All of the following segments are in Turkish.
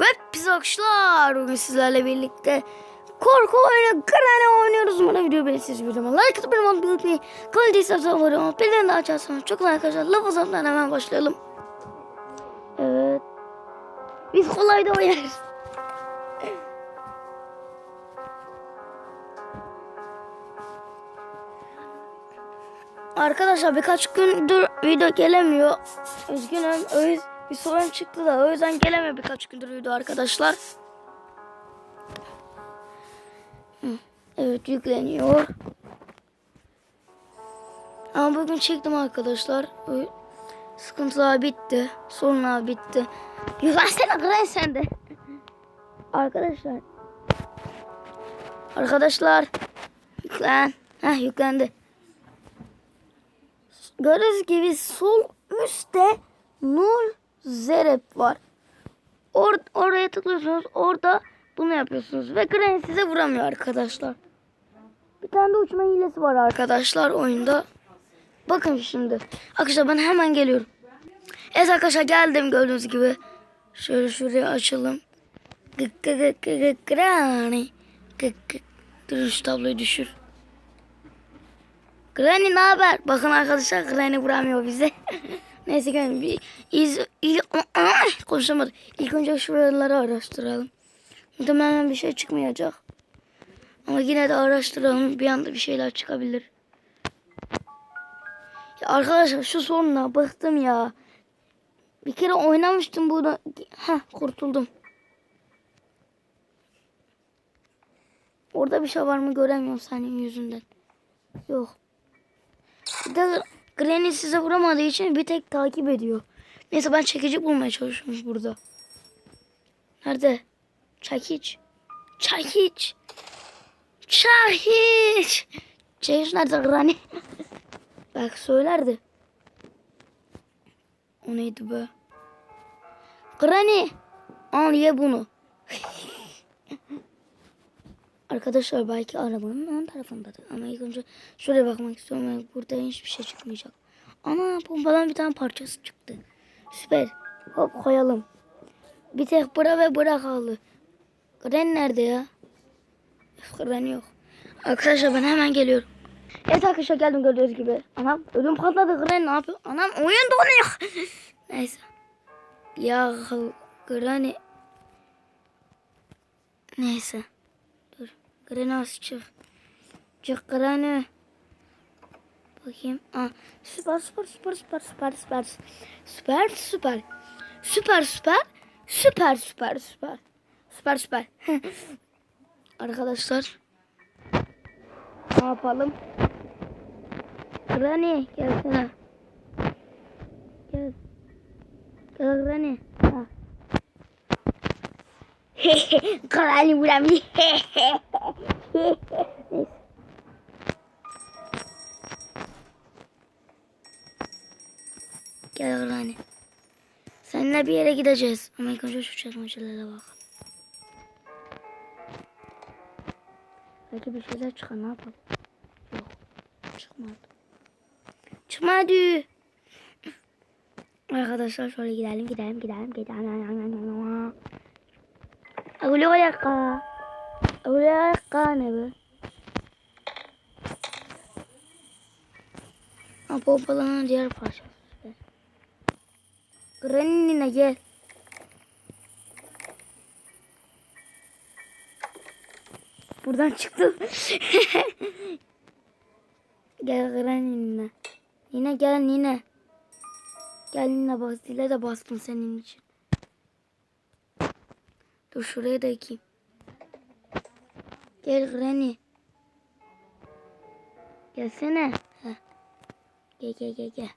Ve biz akşlar bugün sizlerle birlikte korku oyunu Granny oynuyoruz. Bana video beğenirseniz videoma like atıp benim unutmayın. Kanalı değilseniz abone olmayı, bildirim de açarsanız çok like arkadaşlar. Laf uzatmadan hemen başlayalım. Evet. Biz kolay da oynarız. Arkadaşlar birkaç gündür video gelemiyor. Üzgünüm. O yüz- bir sorun çıktı da o yüzden gelemiyor birkaç gündür video arkadaşlar. Evet yükleniyor. Ama bugün çektim arkadaşlar. Sıkıntılar bitti. Sorunlar bitti. Yüklensene kıran sen de. Arkadaşlar. Arkadaşlar. Yüklen. Heh yüklendi. Gördüğünüz gibi sol üstte Nur Zerep var. Or oraya tıklıyorsunuz. Orada bunu yapıyorsunuz. Ve Granny size vuramıyor arkadaşlar. Bir tane de uçma hilesi var arkadaşlar oyunda. Bakın şimdi. Arkadaşlar ben hemen geliyorum. Evet arkadaşlar geldim gördüğünüz gibi. Şöyle şuraya açalım. Gık gık gık gık Granny. Gık gık. Dur şu tabloyu düşür. Granny ne haber? Bakın arkadaşlar Granny vuramıyor bize. Neyse gelin bir iz, il, konuşamadım. İlk önce şuraları araştıralım. Muhtemelen bir şey çıkmayacak. Ama yine de araştıralım. Bir anda bir şeyler çıkabilir. Ya arkadaşlar şu sorunla bıktım ya. Bir kere oynamıştım burada. Ha kurtuldum. Orada bir şey var mı göremiyorum senin yüzünden. Yok. Bir de Granny size vuramadığı için bir tek takip ediyor. Neyse ben çekici bulmaya çalışıyorum burada. Nerede? Çekiç. Çekiç. Çekiç. Çekiç nerede Granny? Belki söylerdi. O neydi be? Granny. Al ye bunu. Arkadaşlar belki arabanın ön tarafındadır. Ama ilk önce şuraya bakmak istiyorum. Yani burada hiçbir şey çıkmayacak. Ana pompadan bir tane parçası çıktı. Süper. Hop koyalım. Bir tek bura ve bura kaldı. Gren nerede ya? Gren yok. Arkadaşlar ben hemen geliyorum. Evet arkadaşlar geldim gördüğünüz gibi. Anam ödüm patladı Gren ne yapıyor? Anam oyun donuyor. Neyse. Ya Granny. Neyse. Grenas çık. Çık Granny. Bakayım. Aa, süper süper süper süper süper süper. Süper süper. Süper süper. Süper süper süper. Süper süper. Arkadaşlar. Ne yapalım? Granny gelsene. Gel. Gel Granny. Ha. Vuramıyor. Neyse. Gel Granny. Seninle bir yere gideceğiz. Ama ilk önce şu çekmecelere bak. Belki bir şeyler çıkar ne yapalım? Yok. Çıkmadı. Çıkmadı. Arkadaşlar şöyle gidelim gidelim gidelim gidelim. Ayaka. Öyle ayaka ne be? Ha pompalanan diğer parçası. Granny'ne gel. Buradan çıktım. gel Granny'ne. Yine gel yine. Gel yine bas. Dile de bastım senin için. Dur şuraya da ekeyim. Gel Granny. Gelsene. Heh. Gel gel gel gel.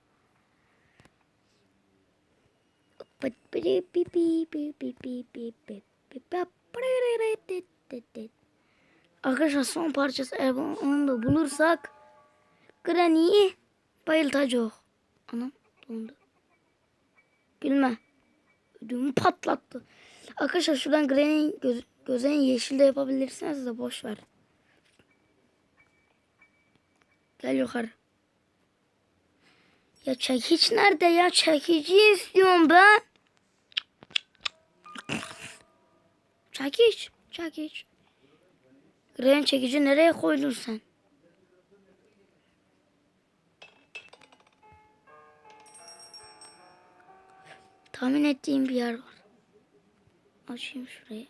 Arkadaşlar son parçası eğer onu da bulursak Granny'yi bayıltacak. Anam dondu. Gülme. Ödümü patlattı. Arkadaşlar şuradan Granny'nin göz, gözlerini yeşil de yapabilirsiniz de boş ver. Gel yukarı. Ya çekiç nerede ya? Çekici istiyorum ben. Çekiç. Çekiç. Gren çekici nereye koydun sen? Tahmin ettiğim bir yer var. Açayım şurayı.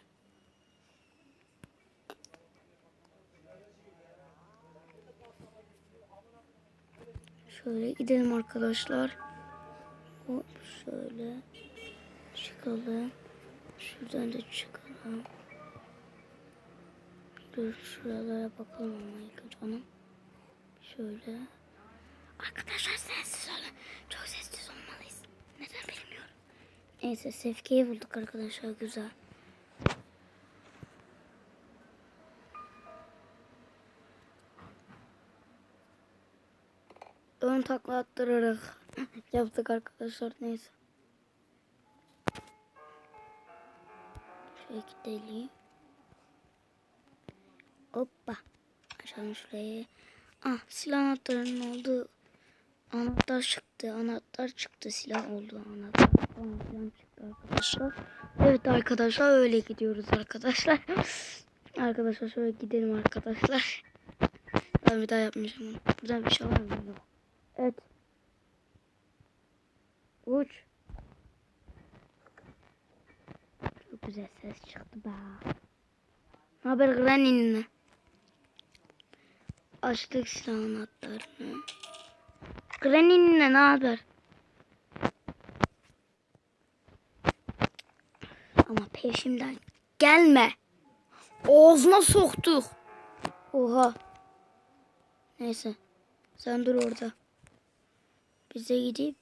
Şöyle gidelim arkadaşlar. Hop şöyle çıkalım. Şuradan da çıkalım. Dur şuralara bakalım ama ilk önce. Şöyle. Arkadaşlar sessiz olun. Çok sessiz olmalıyız. Neden bilmiyorum. Neyse Sefke'yi bulduk arkadaşlar güzel. Ön takla attırarak yaptık arkadaşlar neyse. Şöyle gidelim. Hoppa. Açalım şurayı. Ah silah anahtarının olduğu anahtar çıktı. Anahtar çıktı. Silah oldu anahtar. Falan filan çıktı arkadaşlar. Evet arkadaşlar öyle gidiyoruz arkadaşlar. arkadaşlar şöyle gidelim arkadaşlar. Ben bir daha yapmayacağım. Buradan bir şey var mı? Evet. Uç. Çok güzel ses çıktı be. Ne haber Granny'nin? Açtık silah anahtarını. Granny'nin ne haber? Ama peşimden gelme. Ağzına soktuk. Oha. Neyse. Sen dur orada. Bize gidip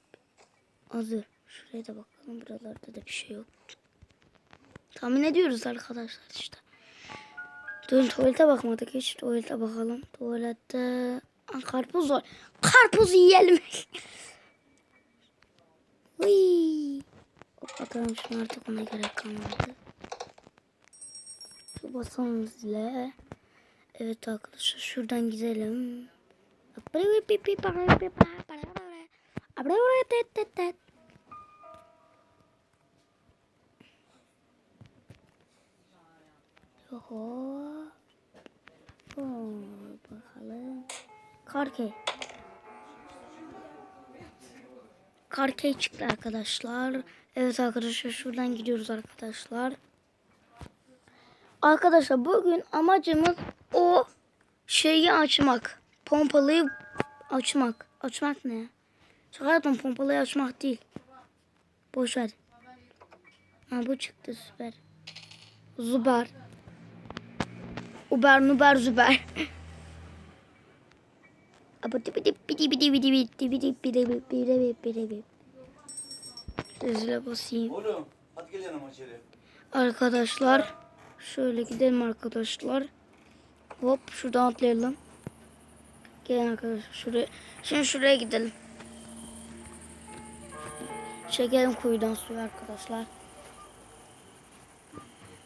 hazır. Şuraya da bakalım. Buralarda da bir şey yok. Tahmin ediyoruz arkadaşlar işte. Dün tuvalete bakmadık hiç. Tuvalete bakalım. Tuvalette Karpuz var. Karpuz yiyelim. Uy. Hop, Atalım şunu artık ona gerek kalmadı. Şu basalım zile. Evet arkadaşlar şuradan gidelim. Oho. Oo, bakalım. Karkey. Karkey çıktı arkadaşlar. Evet arkadaşlar şuradan gidiyoruz arkadaşlar. Arkadaşlar bugün amacımız o şeyi açmak. Pompalıyı açmak. Açmak ne? Yaptım pompalıyı açmak değil. Boş ver. Ha bu çıktı süper. Zuber. Uber nuber züber. Hızla basayım. Oğlum hadi gel yanıma içeri. Arkadaşlar şöyle gidelim arkadaşlar. Hop şuradan atlayalım. Gelin arkadaşlar şuraya. Şimdi şuraya gidelim. Çekelim kuyudan suyu arkadaşlar.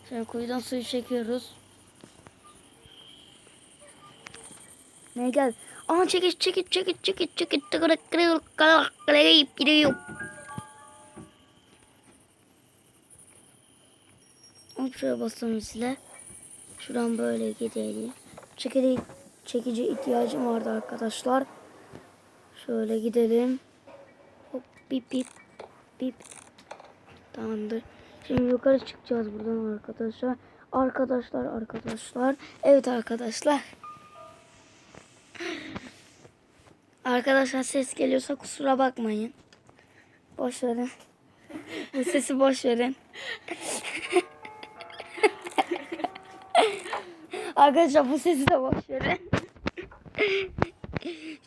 Şimdi kuyudan suyu çekiyoruz. Ne gel? Aa çekiç çekiç çekiç çekiç çekiç tıkırık kırık kırık kırık gidiyor. Şuraya basalım size. Şuradan böyle gidelim. Çekici, çekici ihtiyacım vardı arkadaşlar. Şöyle gidelim. Hop bip bip bip. Tamamdır. Şimdi yukarı çıkacağız buradan arkadaşlar. Arkadaşlar arkadaşlar. Evet arkadaşlar. Arkadaşlar ses geliyorsa kusura bakmayın. Boş verin. Bu sesi boş verin. Arkadaşlar bu sesi de boş verin.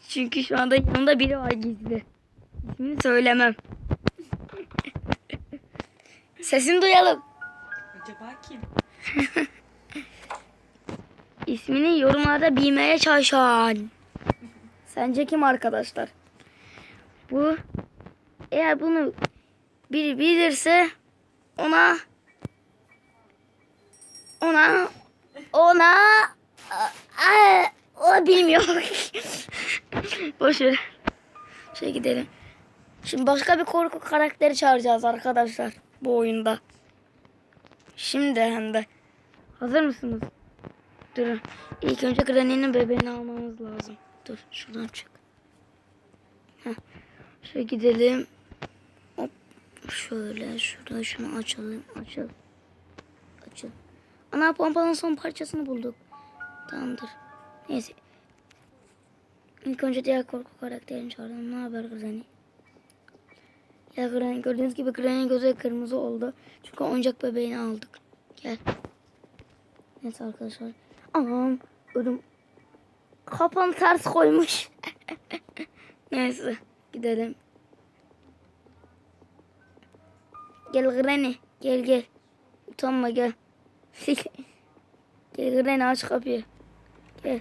Çünkü şu anda yanımda biri var gizli. İsmini söylemem. Sesini duyalım. Acaba kim? İsmini yorumlarda bilmeye çalışan. Sence kim arkadaşlar? Bu eğer bunu biri bilirse ona ona ona Aa, o bilmiyor. Boş ver. Şey gidelim. Şimdi başka bir korku karakteri çağıracağız arkadaşlar bu oyunda. Şimdi hem de Hazır mısınız? Durun. İlk önce Granny'nin bebeğini almamız lazım. Dur şuradan çık. Heh. Şöyle gidelim. Hop. Şöyle şurada şunu açalım. Açıl. Açıl. Ana pompanın son parçasını bulduk. Tamamdır. Neyse. İlk önce diğer korku karakterini çağıralım. Ne haber Granny? Ya Granny gördüğünüz gibi Granny gözü kırmızı oldu. Çünkü oyuncak bebeğini aldık. Gel. Neyse arkadaşlar. Aman ödüm. Kapan ters koymuş. Neyse gidelim. Gel Granny. Gel gel. Utanma gel. gel Granny aç kapıyı. Gel.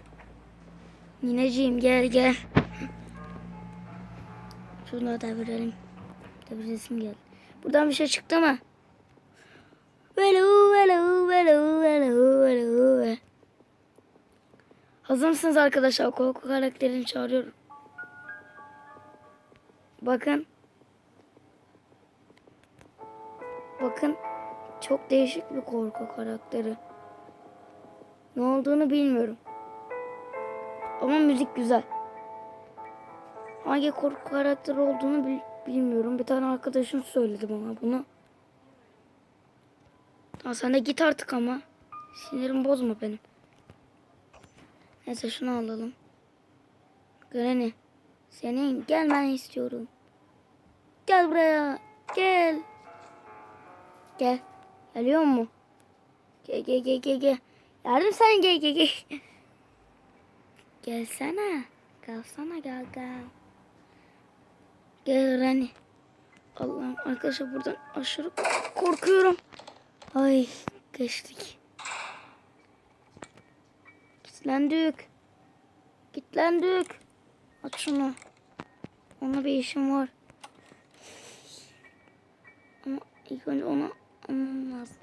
Nineciğim gel gel. Şunu da verelim. Tabii resim geldi. Buradan bir şey çıktı mı? Velu velu velu velu velu. Hazır mısınız arkadaşlar? Korku karakterini çağırıyorum. Bakın. Bakın. Çok değişik bir korku karakteri. Ne olduğunu bilmiyorum. Ama müzik güzel. Hangi korku karakteri olduğunu bil- bilmiyorum. Bir tane arkadaşım söyledi bana bunu. Tamam sen de git artık ama. Sinirim bozma benim. Neyse şunu alalım. Granny. Senin gelmeni istiyorum. Gel buraya. Gel. Gel. Geliyor mu? Gel gel gel gel gel. Yardım sen gel gel gel. Gelsene. Gelsene gel gel. Gel Granny. Allah'ım arkadaşlar buradan aşırı korkuyorum. Ay geçtik. Gitlendik. Gitlendik. Aç şunu. Ona bir işim var. Ama ilk önce ona lazım.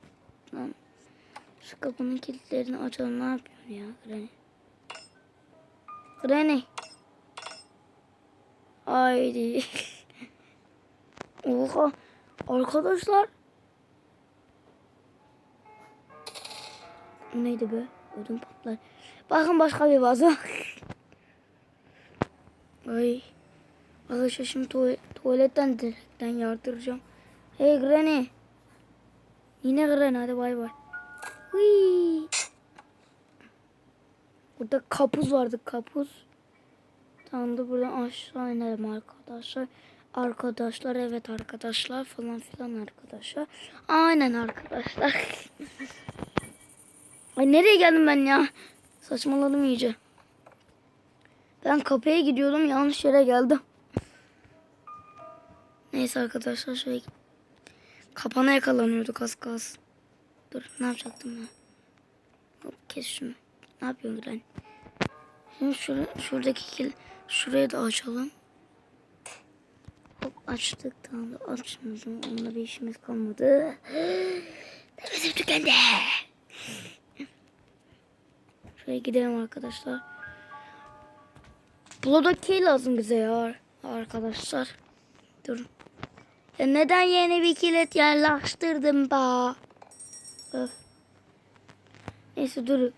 Lan. Şu kapının kilitlerini açalım. Ne yapıyorsun ya Granny? Granny. Haydi. Oha. Arkadaşlar. Neydi be? Ödüm patlar. Bakın başka bir vazo. Ay. Arkadaşlar şimdi tuvalet, tuvaletten direkten yardıracağım. Hey Granny. Yine Granny hadi bay bay. Hıy. Burada kapuz vardı kapuz. Tamam da buradan aşağı inelim arkadaşlar. Arkadaşlar evet arkadaşlar falan filan arkadaşlar. Aynen arkadaşlar. Ay nereye geldim ben ya? Saçmaladım iyice. Ben kapıya gidiyordum yanlış yere geldim. Neyse arkadaşlar şöyle kapana yakalanıyorduk az kalsın. Dur ne yapacaktım ben? Hop kes şunu. Ne yapıyorsun Gülen? Şimdi şura, şuradaki kil, şurayı da açalım. Hop açtık tamam da açmadım. Onunla bir işimiz kalmadı. Nefesim tükendi. Şuraya gidelim arkadaşlar. Bloodokey lazım bize ya arkadaşlar. Durun. Ya neden yeni bir kilit yerleştirdim ba? Öf. Neyse durun.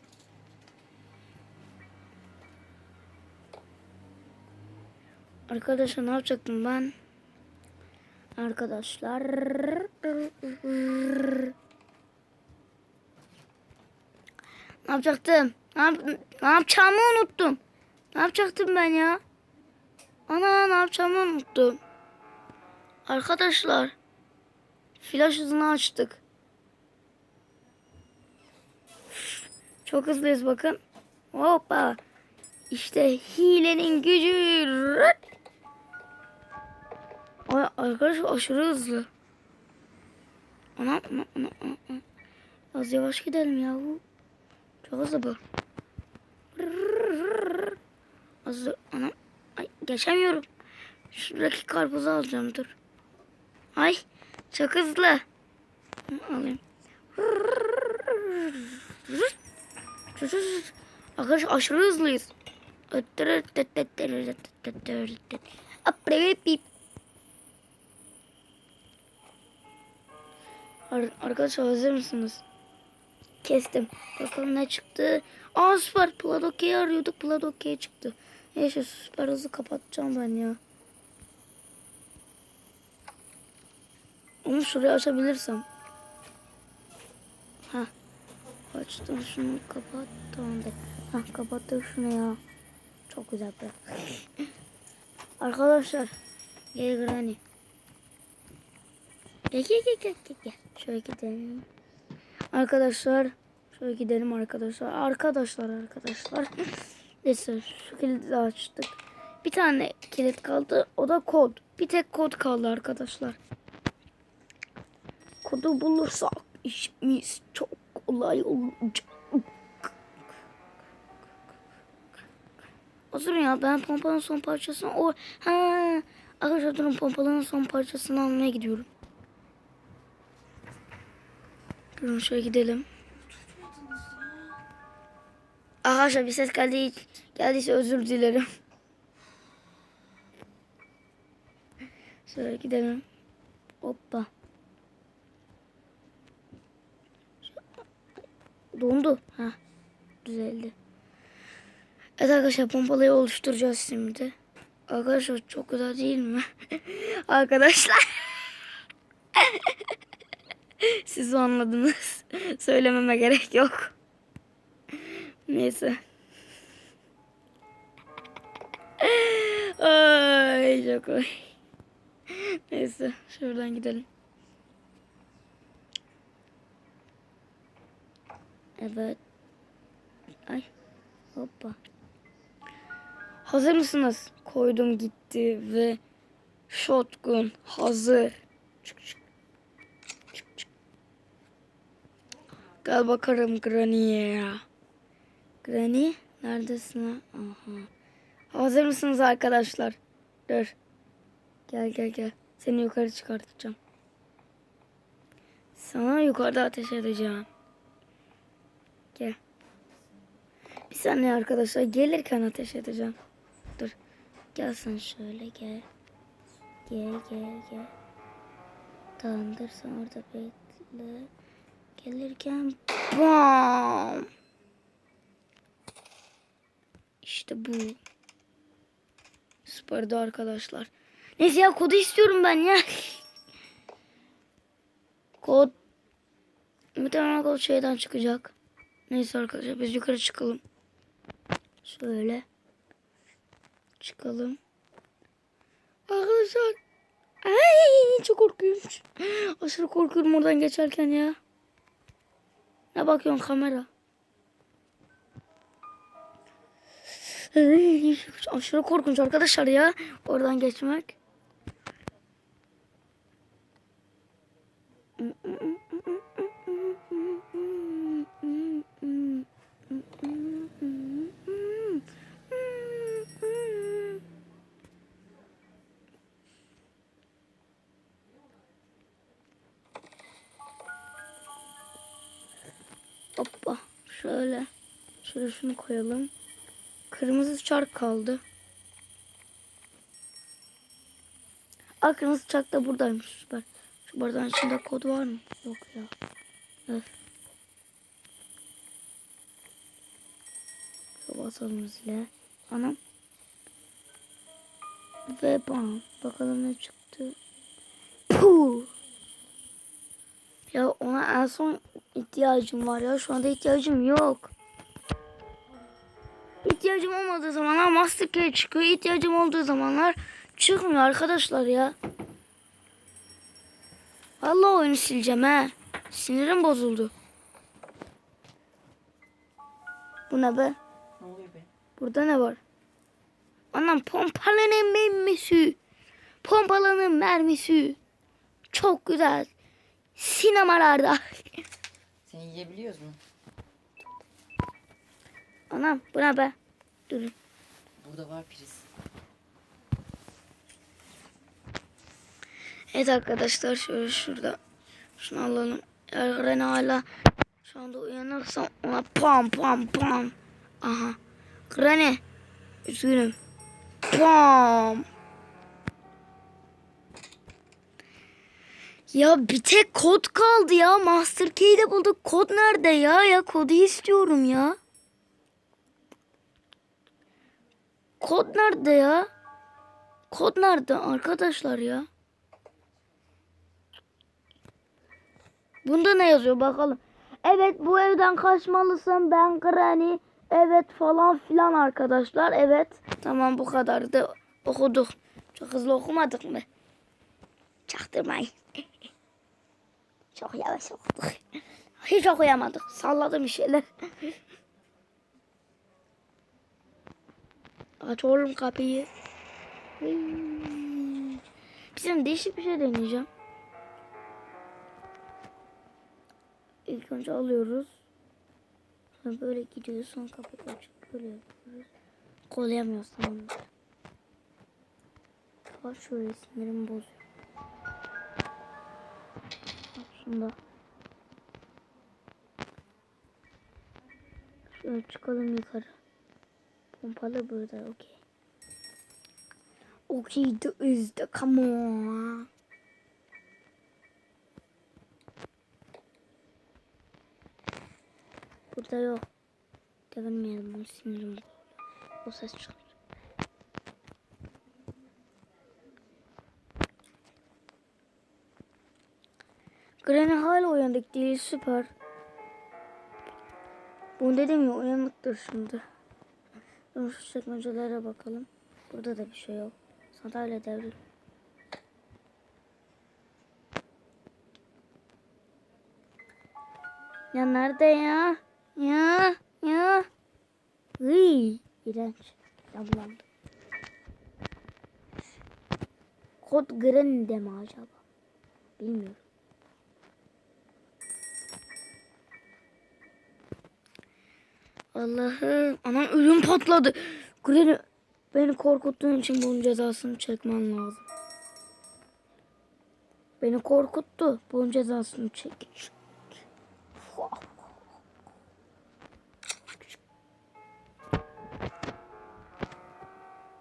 Arkadaşlar ne yapacaktım ben? Arkadaşlar. Ne yapacaktım? Ne, yap ne yapacağımı unuttum. Ne yapacaktım ben ya? Ana ne yapacağımı unuttum. Arkadaşlar. Flash hızını açtık. Çok hızlıyız bakın. Hoppa. İşte hilenin gücü. Ay arkadaşlar aşırı hızlı. Ana ana ana ana. Az yavaş gidelim yahu. Çok hızlı bu. Az ana. Ay geçemiyorum. Şuradaki karpuzu alacağım dur. Ay çok hızlı. Alayım. Arkadaşlar aşırı hızlıyız. Ar- Arkadaşlar hazır mısınız? Kestim. Bakalım ne çıktı. Aa süper. Pladoke'yi arıyorduk. Pladoke çıktı. Neyse süper hızlı kapatacağım ben ya. Onu şuraya açabilirsem. Ha. Açtım şunu kapat. Tamamdır. Ha kapattık şunu ya. Çok güzel be. Arkadaşlar. Gel Granny. Gel gel gel gel gel. gel. Şöyle gidelim. Arkadaşlar. Şöyle gidelim arkadaşlar. Arkadaşlar arkadaşlar. Neyse şu kilidi açtık. Bir tane kilit kaldı. O da kod. Bir tek kod kaldı arkadaşlar. Kodu bulursak işimiz çok kolay olacak. Hazır ya ben pompanın son parçasını o ha arkadaşlar durun pompanın son parçasını almaya gidiyorum. Durun şöyle gidelim. Arkadaşlar bir ses geldi geldiyse özür dilerim. Şöyle gidelim. Hoppa. Dondu. Ha. Düzeldi. Evet arkadaşlar pompalayı oluşturacağız şimdi. Arkadaşlar çok güzel değil mi? arkadaşlar. Siz anladınız. Söylememe gerek yok. Neyse. Ay çok koy. Neyse şuradan gidelim. Evet. Ay. Hoppa. Hazır mısınız? Koydum gitti ve shotgun hazır. Çık. Çık Gel bakalım Granny'e. Granny neredesin? ha? Aha. Hazır mısınız arkadaşlar? Dur. Gel gel gel. Seni yukarı çıkartacağım. Sana yukarıda ateş edeceğim. Gel. Bir saniye arkadaşlar gelirken ateş edeceğim. Dur. Gel sen şöyle gel. Gel gel gel. Tamamdır sen orada bekle. Gelirken bam. İşte bu. Süperdi arkadaşlar. Neyse ya kodu istiyorum ben ya. Kod. Muhtemelen kod şeyden çıkacak. Neyse arkadaşlar biz yukarı çıkalım. Şöyle. Çıkalım. Arkadaşlar. Ay çok korkuyorum. Aşırı korkuyorum oradan geçerken ya. Ne bakıyorsun kamera? Aşırı korkunç arkadaşlar ya. Oradan geçmek. Hoppa. Şöyle. Şöyle şunu koyalım. Kırmızı çark kaldı. Aa kırmızı çark da buradaymış süper. Şu bardağın içinde kod var mı? Yok ya. Şu basalım zile. Anam. Ve bam. Bakalım ne çıktı. Puh. Ya ona en son ihtiyacım var ya. Şu anda ihtiyacım yok. İhtiyacım olmadığı zamanlar Master Key çıkıyor. İhtiyacım olduğu zamanlar çıkmıyor arkadaşlar ya. Vallahi oyunu sileceğim ha. Sinirim bozuldu. Bu ne be? Ne oluyor be? Burada ne var? Anam pompalının mermisi. Pompalının mermisi. Çok güzel. Sinemalarda. Seni yiyebiliyoruz mu? Anam bu ne be? Durun. Burada var priz. Evet arkadaşlar şöyle şurada. Şunu alalım. Eğer Ren hala şu anda uyanırsam ona pam pam pam. Aha. Granny. Üzgünüm. Pam. Ya bir tek kod kaldı ya. Master Key'i de bulduk. Kod nerede ya? Ya kodu istiyorum ya. Kod nerede ya? Kod nerede arkadaşlar ya? Bunda ne yazıyor bakalım. Evet bu evden kaçmalısın ben Granny. Evet falan filan arkadaşlar. Evet. Tamam bu kadar da okuduk. Çok hızlı okumadık mı? Çaktırmayın. Çok yavaş okuduk. Hiç okuyamadık. Salladım bir şeyler. Aç oğlum kapıyı. Bizim değişik bir şey deneyeceğim. İlk önce alıyoruz. Sonra böyle gidiyoruz. Sonra kapıyı açıp böyle yapıyoruz. Kolayamıyoruz tamam. Kapat şöyle sinirimi bozuyor. Bak şunda. Şöyle çıkalım yukarı. Pompalı burada okey. Okay, the is the come on. Burada yok. Devirmeyelim bunu sinirim. O ses çıkar. Granny hala uyanık değil süper. Bunu dedim ya uyanıktır şimdi. Dur şu çekmecelere bakalım. Burada da bir şey yok. Sandalye devril. Ya nerede ya? Ya ya. Iy, iğrenç. Ya bulandım. Kod Granny'de mi acaba? Bilmiyorum. Allah'ım. Anam ölüm patladı. Granny beni korkuttuğun için bunun cezasını çekmen lazım. Beni korkuttu. Bunun cezasını çek.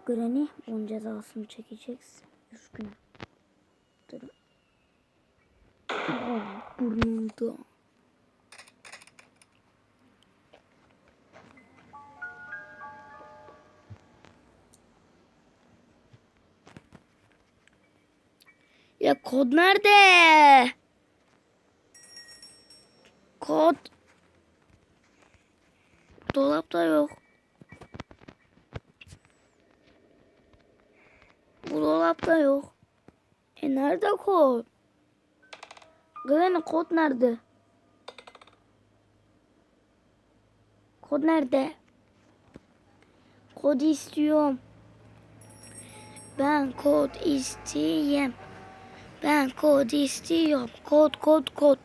Granny bunun cezasını çekeceksin. Üzgünüm. Dur. Ah, Burnumda. Kod nerede? Kod. Dolapta yok. Bu dolapta yok. E nerede kod? Granny kod nerede? Kod nerede? Kod istiyorum. Ben kod isteyeyim. Ben kod istiyorum. Kod kod kod.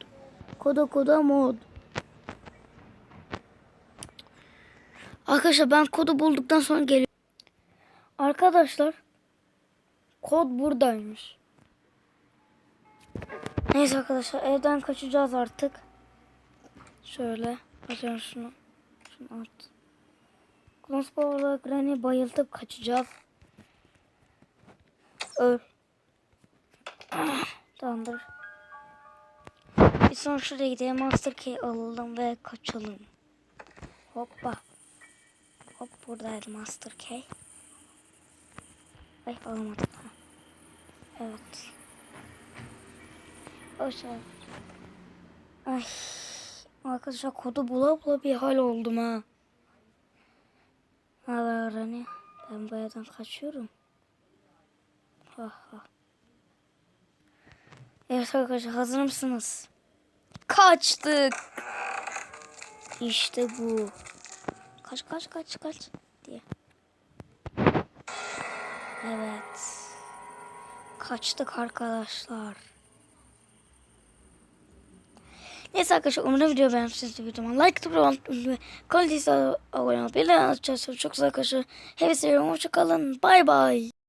Koda koda mod. Arkadaşlar ben kodu bulduktan sonra geliyorum. Arkadaşlar kod buradaymış. Neyse arkadaşlar evden kaçacağız artık. Şöyle atıyorum şunu. Şunu at. Konsporla Granny bayıltıp kaçacağız. Öl. Tamamdır. Bir sonra şuraya gidelim. Master Key alalım ve kaçalım. Hoppa. Hop buradaydı Master Key. Ay alamadım. Evet. Hoşça. Ay. Arkadaşlar kodu bula bula bir hal oldum ha. Ne haber Rani? Ben bu evden kaçıyorum. Ha ha. Evet arkadaşlar hazır mısınız? Kaçtık. İşte bu. Kaç kaç kaç kaç diye. Evet. Kaçtık arkadaşlar. Neyse arkadaşlar umarım video beğenmişsiniz videoma. Like atıp olmayı, kanalımıza abone olmayı, bildirim açarsanız çok güzel arkadaşlar. Hepsi seviyorum. Hoşçakalın. Bay bay.